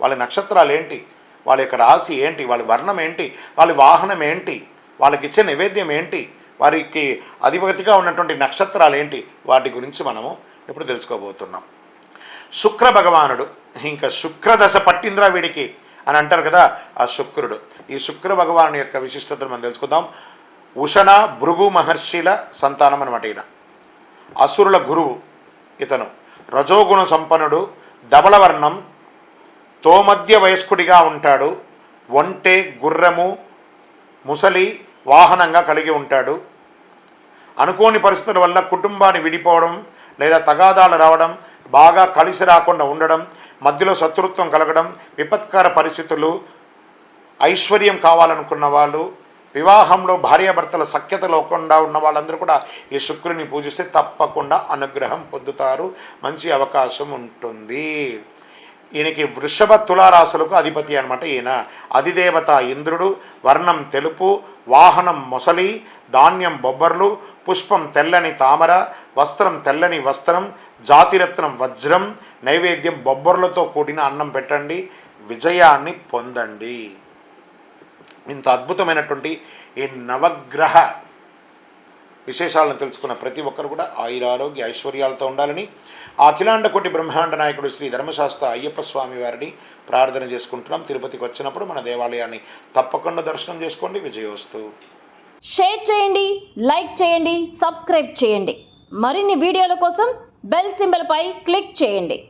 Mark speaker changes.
Speaker 1: వాళ్ళ నక్షత్రాలు ఏంటి? వాళ్ళ యొక్క రాశి ఏంటి? వాళ్ళ వర్ణం ఏంటి? వాళ్ళ వాహనం ఏంటి? వాళ్ళకి ఇచ్చే నైవేద్యం ఏంటి? వారికి అధిపతిగా ఉన్నటువంటి నక్షత్రాలు ఏంటి? వాటి గురించి మనము ఇప్పుడు తెలుసుకోబోతున్నాం. శుక్ర భగవానుడు ఇంకా శుక్రదశ పట్టింద్రా వీడికి అని అంటారు కదా ఆ శుక్రుడు. ఈ శుక్ర భగవాను యొక్క విశిష్టతను మనం తెలుసుకుందాం. ఉషణ భృగు మహర్షిల సంతానం అనమాట ఈయన. అసురుల గురువు ఇతను. రజోగుణ సంపన్నుడు ధవళవర్ణం తోమధ్య వయస్కుడిగా ఉంటాడు. ఒంటె గుర్రము ముసలి వాహనంగా కలిగి ఉంటాడు. అనుకోని పరిస్థితుల వల్ల కుటుంబాన్ని విడిపోవడం లేదా తగాదాలు రావడం బాగా కలిసి రాకుండా ఉండడం మధ్యలో శత్రుత్వం కలగడం విపత్కర పరిస్థితులు ఐశ్వర్యం కావాలనుకున్న వాళ్ళు వివాహంలో భార్యాభర్తల సఖ్యత లేకుండా ఉన్న వాళ్ళందరూ కూడా ఈ శుక్రుని పూజిస్తే తప్పకుండా అనుగ్రహం పొందుతారు. మంచి అవకాశం ఉంటుంది. ఈయనకి వృషభ తులారాశులకు అధిపతి అనమాట ఈయన. అధిదేవత ఇంద్రుడు వర్ణం తెలుపు వాహనం మొసలి ధాన్యం బొబ్బర్లు పుష్పం తెల్లని తామర వస్త్రం తెల్లని వస్త్రం జాతిరత్నం వజ్రం నైవేద్యం బొబ్బర్లతో కూడిన అన్నం పెట్టండి విజయాన్ని పొందండి. ఇంత అద్భుతమైనటువంటి ఈ నవగ్రహ విశేషాలను తెలుసుకున్న ప్రతి ఒక్కరు కూడా ఆయురారోగ్య ఐశ్వర్యాలతో ఉండాలని ఆ అఖిలాండ కోటి బ్రహ్మాండ నాయకుడు శ్రీ ధర్మశాస్త్ర అయ్యప్ప స్వామి వారిని ప్రార్థన చేసుకుంటున్నాం. తిరుపతికి వచ్చినప్పుడు మన దేవాలయాన్ని తప్పకుండా దర్శనం చేసుకోండి. విజయోస్తు.
Speaker 2: షేర్ చేయండి లైక్ చేయండి సబ్స్క్రైబ్ చేయండి. మరిన్ని వీడియోల కోసం బెల్ సింబల్పై క్లిక్ చేయండి.